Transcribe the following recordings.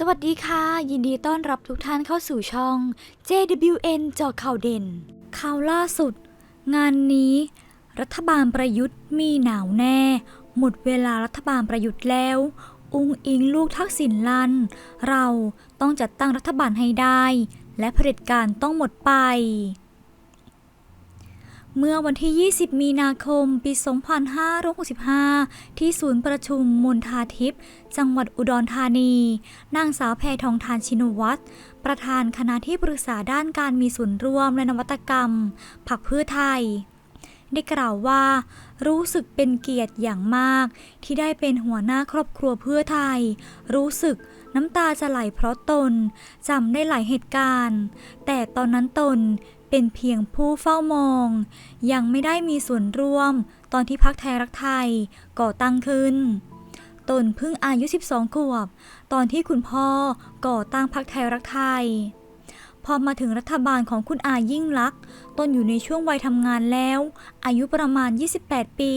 สวัสดีค่ะ ยินดีต้อนรับทุกท่านเข้าสู่ช่อง JWN จอข่าวเด่น ข่าวล่าสุด งานนี้ รัฐบาลประยุทธ์มีหนาวแน่ หมดเวลารัฐบาลประยุทธ์แล้ว อุงอิงลูกทักษิณลัน เราต้องจัดตั้งรัฐบาลให้ได้ และเผด็จการต้องหมดไป เมื่อวันที่ 20 มีนาคม ปี 2565 ที่ศูนย์ประชุมมณฑาทิพย์จังหวัดอุดรธานี นางสาวแพทองทานชินวัตร ประธานคณะที่ปรึกษาด้านการมีส่วนร่วมและนวัตกรรม ผักเพื่อไทย ได้กล่าวว่า รู้สึกเป็นเกียรติอย่างมาก ที่ได้เป็นหัวหน้าครอบครัวเพื่อไทย รู้สึกน้ำตาจะไหลเพราะตนจำได้หลายเหตุการณ์ แต่ตอนนั้นตน เป็นเพียงผู้เฝ้ามอง ยังไม่ได้มีส่วนร่วมตอนที่พักไทยรักไทยก่อตั้งขึ้น ตนเพิ่งอายุ 12 ขวบ ตอนที่คุณพ่อก่อตั้งพักไทยรักไทย พอมาถึงรัฐบาลของคุณอายิ่งลักษณ์ตนอยู่ในช่วงวัยทำงานแล้ว อายุประมาณ 28 ปี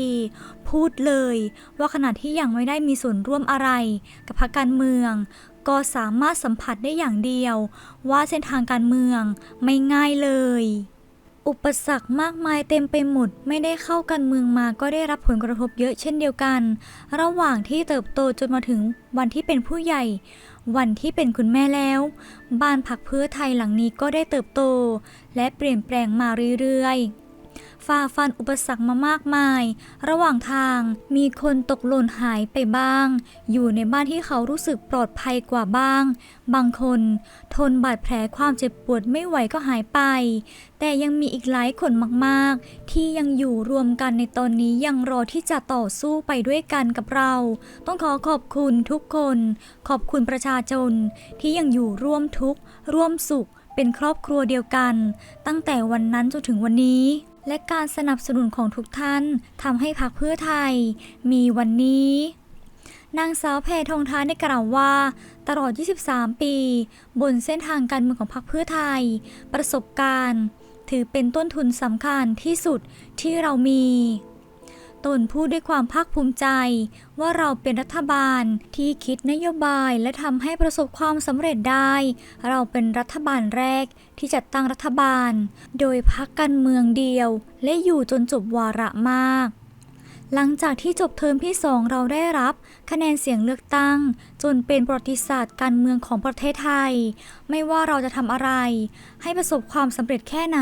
พูดเลยว่าขณะที่ยังไม่ได้มีส่วนร่วมอะไรกับพรรคการเมือง ก็สามารถสัมผัสได้อย่างเดียว ว่าเส้นทางการเมืองไม่ง่ายเลย อุปสรรคมากมายเต็มไปหมด ไม่ได้เข้ากันเมืองมาก็ได้รับผลกระทบเยอะเช่นเดียวกัน ระหว่างที่เติบโตจนมาถึงวันที่เป็นผู้ใหญ่ วันที่เป็นคุณแม่แล้ว บ้านพักเพื่อไทยหลังนี้ก็ได้เติบโต และเปลี่ยนแปลงมาเรื่อยๆ ฝ่าฟันอุปสรรคมามากมาย ระหว่างทางมีคนตกหล่นหายไปบ้าง อยู่ในบ้านที่เขารู้สึกปลอดภัยกว่าบ้าง บางคน ทนบาดแผลความเจ็บปวดไม่ไหวก็หายไป แต่ยังมีอีกหลายคนมากๆ ที่ยังอยู่รวมกันในตอนนี้ยังรอที่จะต่อสู้ไปด้วยกันกับเรา ต้องขอขอบคุณทุกคน ขอบคุณประชาชนที่ยังอยู่ร่วมทุกข์ร่วมสุขเป็นครอบครัวเดียวกัน ตั้งแต่วันนั้นจนถึงวันนี้ และการสนับสนุนของทุกท่านทำให้พรรคเพื่อไทย มีวันนี้ นางสาวแพทองทานได้กล่าวว่า ตลอด 23 ปี บนเส้นทางการเมืองของพรรคเพื่อไทย ประสบการณ์ ถือเป็นต้นทุนสำคัญที่สุดที่เรามี ตนพูดด้วยความภาคภูมิใจ ว่าเราเป็นรัฐบาลที่คิดนโยบายและทำให้ประสบความสำเร็จได้ เราเป็นรัฐบาลแรกที่จัดตั้งรัฐบาล โดยพักการเมืองเดียว และอยู่จนจบวาระมากหลังจากที่จบเทอมที่สองเราได้รับ คะแนนเสียงเลือกตั้ง จนเป็นประวัติศาสตร์การเมืองของประเทศไทย ไม่ว่าเราจะทำอะไร ให้ประสบความสำเร็จแค่ไหน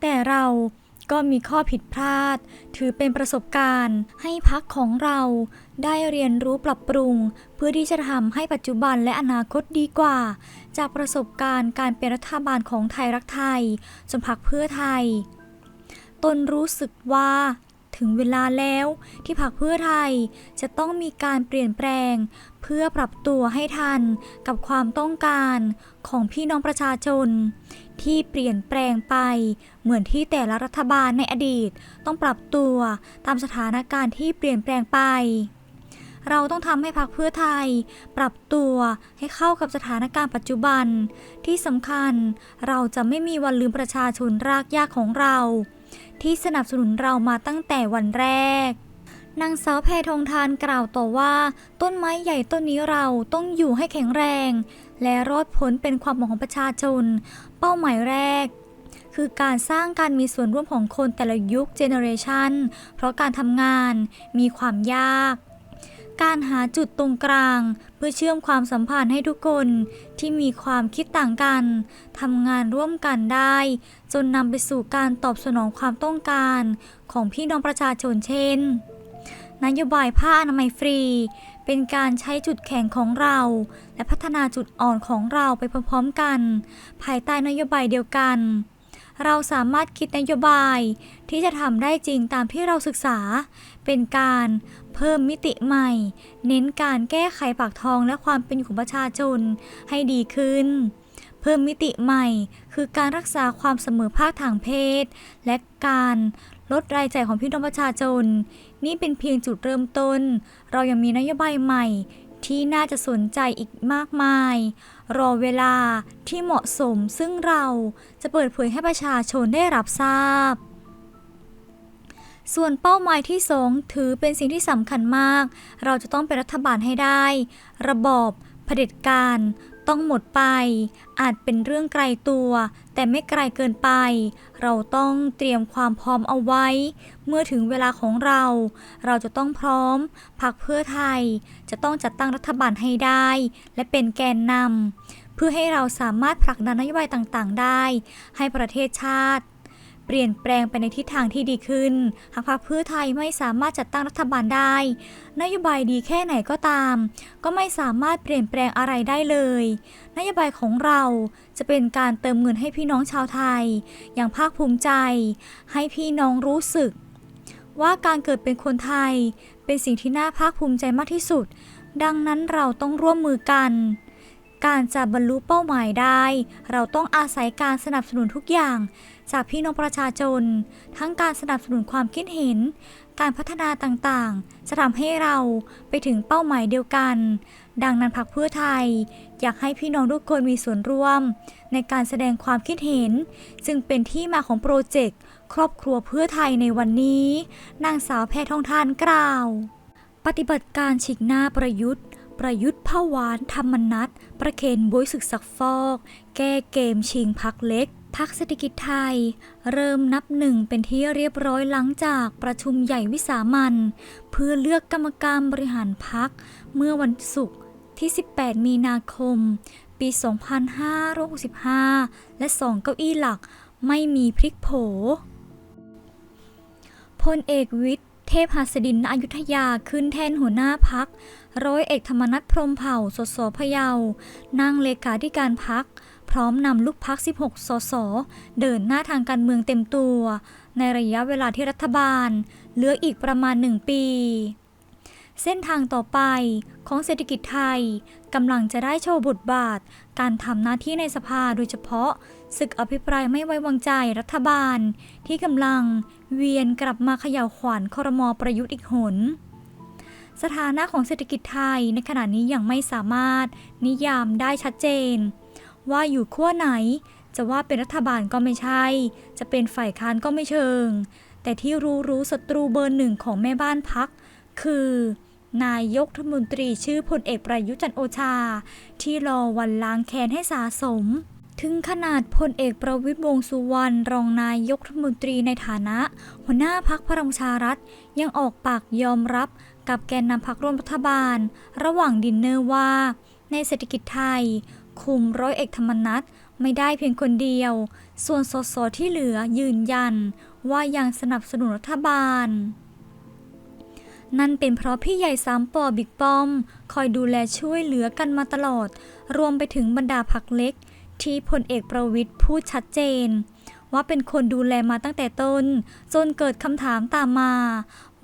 แต่เรา ก็มีข้อผิดพลาด ถือเป็นประสบการณ์ ให้พักของเรา ได้เรียนรู้ปรับปรุง เพื่อที่จะทำให้ปัจจุบันและอนาคตดีกว่า จากประสบการณ์การเป็นรัฐบาลของไทยรักไทยจนพักเพื่อไทย ตนรู้สึกว่า ถึงเวลาแล้วที่พรรคเพื่อไทยจะต้องมีการเปลี่ยนแปลง เพื่อปรับตัวให้ทันกับความต้องการของพี่น้องประชาชน ที่เปลี่ยนแปลงไป เหมือนที่แต่ละรัฐบาลในอดีต ต้องปรับตัวตามสถานการณ์ที่เปลี่ยนแปลงไปเราต้องทำให้พรรคเพื่อไทย ปรับตัวให้เข้ากับสถานการณ์ปัจจุบัน ที่สำคัญเราจะไม่มีวันลืมประชาชนรากหญ้าของเรา ที่สนับสนุนเรามาตั้งแต่วันแรก นางสาวแพทองทานกล่าวต่อว่า ต้นไม้ใหญ่ต้นนี้เราต้องอยู่ให้แข็งแรง และรอดพ้นเป็นความหวังของประชาชน เป้าหมายแรกคือการสร้างการมีส่วนร่วมของคนแต่ละยุคเจเนอเรชันเพราะการทำงานมีความยาก การหาจุดตรงกลาง เพื่อเชื่อมความสัมพันธ์ให้ทุกคนที่มีความคิดต่างกันทำงานร่วมกันได้ จนนำไปสู่การตอบสนองความต้องการของพี่น้องประชาชนเช่น นโยบายผ้าอนามัยฟรี เป็นการใช้จุดแข็งของเรา และพัฒนาจุดอ่อนของเราไปพร้อมๆกัน ภายใต้นโยบายเดียวกัน เราสามารถคิดนโยบาย ที่จะทำได้จริงตามที่เราศึกษา เป็นการเพิ่มมิติใหม่ เน้นการแก้ไขปากทองและความเป็นอยู่ของประชาชนให้ดีขึ้น เพิ่มมิติใหม่ คือการรักษาความเสมอภาคทางเพศ และการลดรายจ่ายของพี่น้องประชาชน นี่เป็นเพียงจุดเริ่มต้น เรายังมีนโยบายใหม่ ที่น่าจะสนใจอีกมากมาย รอเวลาที่เหมาะสมซึ่งเราจะเปิดเผยให้ประชาชนได้รับทราบ ส่วนเป้าหมายที่สองถือเป็นสิ่งที่สำคัญมาก เราจะต้องเป็นรัฐบาลให้ได้ ระบอบเผด็จการ ต้องหมดไป อาจเป็นเรื่องไกลตัว แต่ไม่ไกลเกินไป เราต้องเตรียมความพร้อมเอาไว้ เมื่อถึงเวลาของเรา เราจะต้องพร้อมพักเพื่อไทย จะต้องจัดตั้งรัฐบาลให้ได้ และเป็นแกนนำเพื่อให้เราสามารถผลักดันนโยบายต่างๆ ได้ ให้ประเทศชาติ เปลี่ยนแปลงไปในทิศทางที่ดีขึ้น หากพรรคเพื่อไทยไม่สามารถจัดตั้งรัฐบาลได้ นโยบายดีแค่ไหนก็ตาม ก็ไม่สามารถเปลี่ยนแปลงอะไรได้เลย นโยบายของเราจะเป็นการเติมเงินให้พี่น้องชาวไทย อย่างภาคภูมิใจ ให้พี่น้องรู้สึก ว่าการเกิดเป็นคนไทย เป็นสิ่งที่น่าภาคภูมิใจมากที่สุด ดังนั้นเราต้องร่วมมือกันการจะบรรลุเป้าหมายได้ เราต้องอาศัยการสนับสนุนทุกอย่าง จากพี่น้องประชาชน ทั้งการสนับสนุนความคิดเห็น การพัฒนาต่างๆ จะทำให้เราไปถึงเป้าหมายเดียวกัน ดังนั้นพรรคเพื่อไทย อยากให้พี่น้องทุกคนมีส่วนร่วม ในการแสดงความคิดเห็นจึงเป็นที่มาของโปรเจกต์ครอบครัวเพื่อไทยในวันนี้นางสาวแพทองทานกล่าว ปฏิบัติการฉีกหน้าประยุทธ์ประยุทธ์ผวานธรรมนัตประเคนบุยศึกซักฟอก แก้เกมชิงพักเล็ก พักเศรษฐกิจไทย เริ่มนับหนึ่งเป็นที่เรียบร้อยหลังจากประชุมใหญ่วิสามันเพื่อเลือกกรรมการบริหารพักเมื่อวันศุกร์ที่ 18 มีนาคม ปี 2565 และสองเก้าอี้หลักไม่มีพลิกโผพลเอกวิทย์เทพหัสดินอยุธยาขึ้นแทนหัวหน้าพัก ร้อยเอกธรรมนัฐพรมเผ่าสสพะเยา นั่งเลขาธิการพัก พร้อมนำลูกพัก 16 สส เดินหน้าทางการเมืองเต็มตัว ในระยะเวลาที่รัฐบาลเหลืออีกประมาณหนึ่งปี เส้นทางต่อไปของเศรษฐกิจไทยกำลังจะได้โชว์บทบาท การทำหน้าที่ในสภาโดยเฉพาะศึกอภิปรายไม่ไว้วางใจรัฐบาล ที่กำลังเวียนกลับมาเขย่าขวัญครมประยุทธ์อีกหนสถานะของเศรษฐกิจไทยในขณะนี้ยังไม่สามารถนิยามได้ชัดเจน ว่าอยู่ขั้วไหน จะว่าเป็นรัฐบาลก็ไม่ใช่ จะเป็นฝ่ายค้านก็ไม่เชิง แต่ที่รู้รู้ศัตรูเบอร์หนึ่งของแม่บ้านพัก คือนายกรัฐมนตรีชื่อพลเอกประยุจันโอชา ที่รอวันล้างแค้นให้สาสม ถึงขนาดพลเอกประวิตรวงสุวรรณรองนายกรัฐมนตรีในฐานะ หัวหน้าพักพลังชารัฐ ยังออกปากยอมรับกับแกนนำพักร่วมรัฐบาล ระหว่างดินเนอร์ว่า ในเศรษฐกิจไทย คุมร้อยเอกธรรมนัฐไม่ได้เพียงคนเดียว ส่วนสสที่เหลือยืนยัน ว่ายังสนับสนุนรัฐบาล นั่นเป็นเพราะพี่ใหญ่สามปอบิ๊กป้อม คอยดูแลช่วยเหลือกันมาตลอด รวมไปถึงบรรดาพักเล็ก ที่พลเอกประวิทย์พูดชัดเจน ว่าเป็นคนดูแลมาตั้งแต่ต้น จนเกิดคำถามตามมา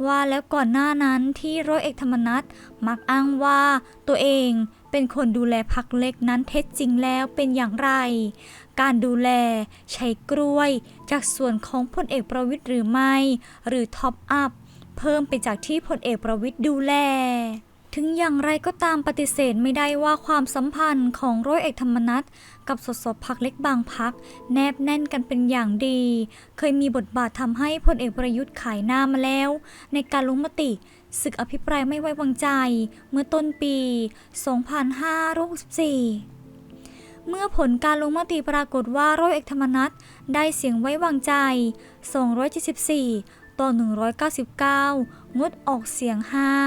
ว่าแล้วก่อนหน้านั้นที่ร้อยเอกธรรมนัฐมักอ้างว่าตัวเอง เป็นคนดูแลพักเล็กนั้นเท็จจริงแล้วเป็นอย่างไร การดูแลใช้กล้วย จากส่วนของพลเอกประวิทย์หรือไม่ หรือท็อปอัพเพิ่มไปจากที่พลเอกประวิทย์ดูแลถึงอย่างไรก็ตามปฏิเสธไม่ได้ว่าความสัมพันธ์ของร้อยเอกธรรมนัฐกับสสพักเล็กบางพัก แนบแน่นกันเป็นอย่างดี เคยมีบทบาททำให้พลเอกประยุทธ์ขายหน้ามาแล้ว ในการลงมติ ศึกอภิปรายไม่ไว้วางใจเมื่อต้นปี 2564 เมื่อผลการลงมติปรากฏว่าร้อยเอกธรรมนัฐได้เสียงไว้วางใจ 274 ต่อ 199 งดออกเสียง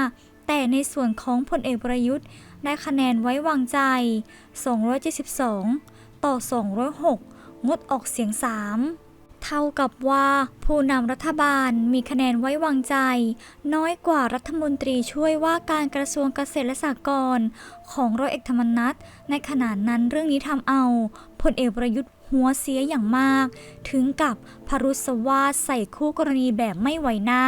5 แต่ในส่วนของพลเอกประยุทธ์ได้คะแนนไว้วางใจ 272 ต่อ 206 งดออกเสียง 3 เท่ากับว่าผู้นำรัฐบาลมีคะแนนไว้วางใจ น้อยกว่ารัฐมนตรีช่วยว่าการกระทรวงเกษตรและสหกรณ์ของร้อยเอกธรรมนัฐในขณะนั้นเรื่องนี้ทำเอาพลเอกประยุทธ์หัวเสียอย่างมาก ถึงกับพรุษวาสใส่คู่กรณีแบบไม่ไหวหน้า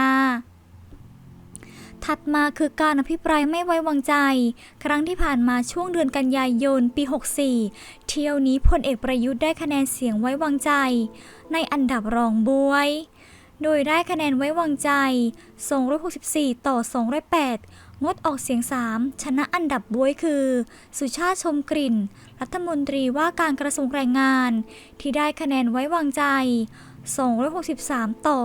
ถัดมาคือการอภิปรายไม่ไว้วางใจ ครั้งที่ผ่านมาช่วงเดือนกันยายนปี 64 เที่ยวนี้พลเอกประยุทธ์ได้คะแนนเสียงไว้วางใจ ในอันดับรองบวย โดยได้คะแนนไว้วางใจ 264 ต่อ 208 งดออกเสียง 3 ชนะอันดับบวยคือ สุชาติชมกลิ่น รัฐมนตรีว่าการกระทรวงแรงงาน ที่ได้คะแนนไว้วางใจ 263 ต่อ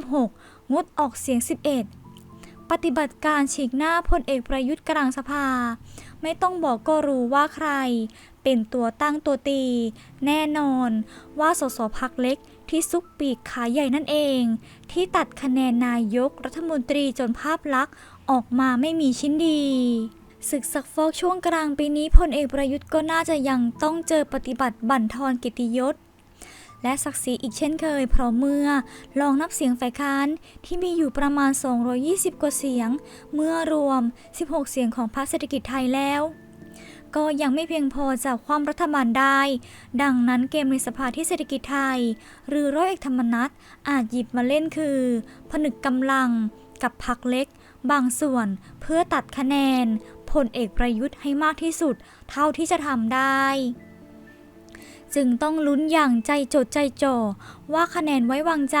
196 งดออกเสียง 11 ปฏิบัติการฉีกหน้าพลเอกประยุทธ์กลางสภา ไม่ต้องบอกก็รู้ว่าใคร เป็นตัวตั้งตัวตี แน่นอนว่าสสพักเล็กที่ซุกปีกขาใหญ่นั่นเอง ที่ตัดคะแนนนายกรัฐมนตรีจนภาพลักษณ์ออกมาไม่มีชิ้นดีศึกสักฟอกช่วงกลางปีนี้พลเอกประยุทธ์ก็น่าจะยังต้องเจอปฏิบัติบั่นทอนกิตติยศ และศักดิ์ศรีอีกเช่นเคย เพราะเมื่อลองนับเสียงฝ่ายค้านที่มีอยู่ประมาณ 220 กว่าเสียง เมื่อรวม 16 เสียงของพรรคเศรษฐกิจไทยแล้ว ก็ยังไม่เพียงพอจากความรัฐบาลได้ ดังนั้นเกมในสภาที่เศรษฐกิจไทย หรือร้อยเอกธรรมนัฐอาจหยิบมาเล่นคือ ผนึกกำลังกับพรรคเล็ก บางส่วนเพื่อตัดคะแนนพลเอกประยุทธ์ให้มากที่สุด เท่าที่จะทำได้ จึงต้องลุ้นอย่างใจจดใจจ่อว่าคะแนนไว้วางใจ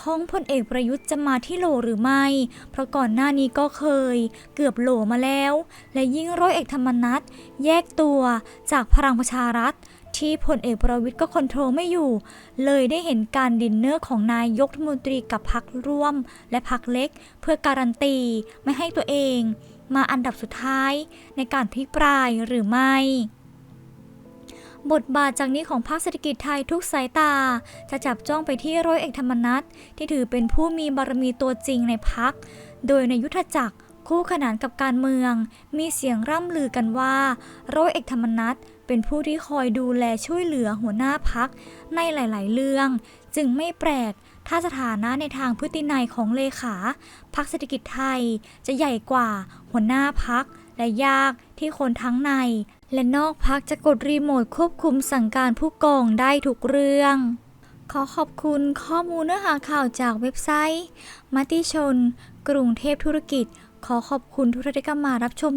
ของพลเอกประยุทธ์จะมาที่โหลหรือไม่ เพราะก่อนหน้านี้ก็เคย เกือบโหลมาแล้ว และยิ่งร้อยเอกธรรมนัฐแยกตัวจากพลังประชารัฐที่พลเอกประวิทย์ก็คอนโทรลไม่อยู่ เลยได้เห็นการดินเนอร์ของนายกรัฐมนตรีกับพักร่วม และพักเล็ก เพื่อการันตีไม่ให้ตัวเอง มาอันดับสุดท้ายในการพิปรายหรือไม่ บทบาทจากนี้ของภาคเศรษฐกิจไทยทุกสายตา จะจับจ้องไปที่ร้อยเอกธรรมนัฐที่ถือเป็นผู้มีบารมีตัวจริงในพัก โดยในยุทธจักรคู่ขนานกับการเมือง มีเสียงร่ำลือกันว่าร้อยเอกธรรมนัฐเป็นผู้ที่คอยดูแลช่วยเหลือหัวหน้าพักในหลาย ๆ เรื่อง จึงไม่แปลกถ้าสถานะในทางพฤตินัยของเลขาพักเศรษฐกิจไทยจะใหญ่กว่าหัวหน้าพักและยากที่คนทั้งใน และนอกพักจะกดรีโมทควบคุมสั่งการผู้กองได้ทุกเรื่อง ขอขอบคุณข้อมูลเนื้อหาข่าวจากเว็บไซต์ มติชน กรุงเทพธุรกิจ ขอขอบคุณทุกท่านที่เข้ามารับชม